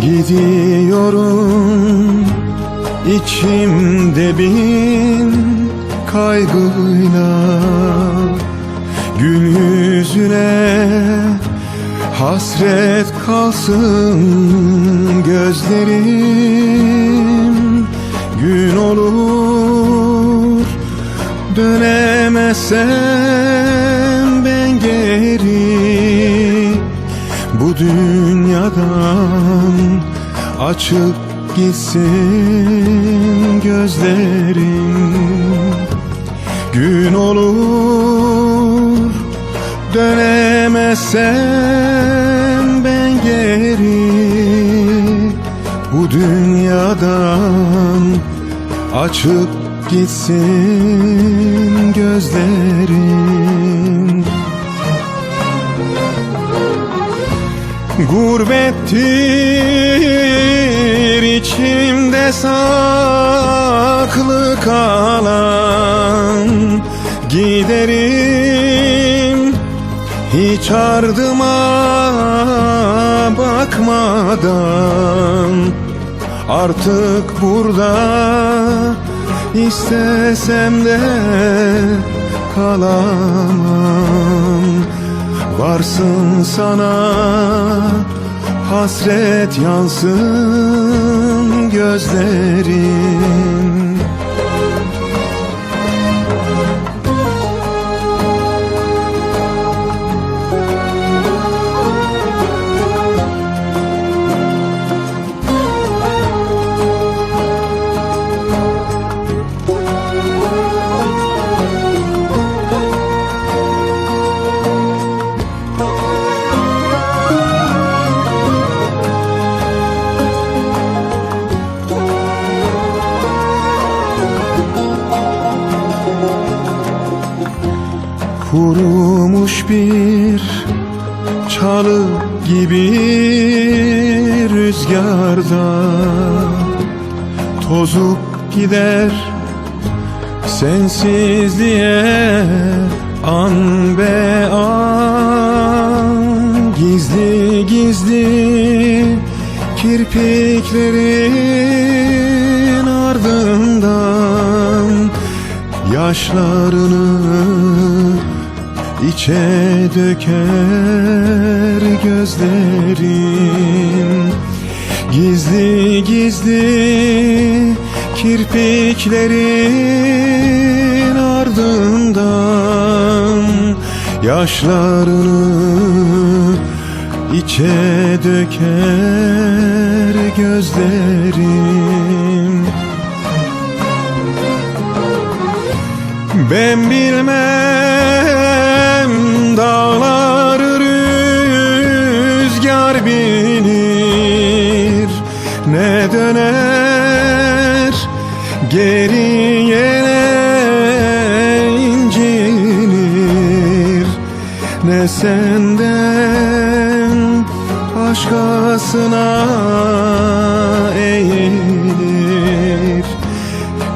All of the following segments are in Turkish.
Gidiyorum içimde bin kaygıyla. Gül yüzüne hasret kalsın gözlerim. Gün olur dönemezsem dünyadan açıp gitsin gözlerim Gün olur dönemezsem ben geri. Bu dünyadan açıp gitsin gözlerim Gurbettir içimde saklı kalan. Giderim hiç ardıma bakmadan. Artık burada istesem de kalamam Varsın sana hasret yansın gözlerim Kurumuş bir çalı gibi rüzgarda Tozup gider sensizliğe an be an. Gizli gizli kirpiklerin ardından Yaşlarını içe döker gözlerim. Gizli gizli kirpiklerin ardından Yaşlarını içe döker gözlerim. Ben bilmem geriye ne incinir. Ne senden başkasına eğilir.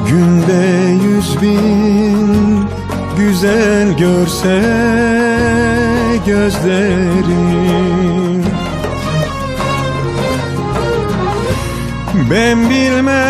Günde yüz bin güzel görse gözlerim Ben bilmem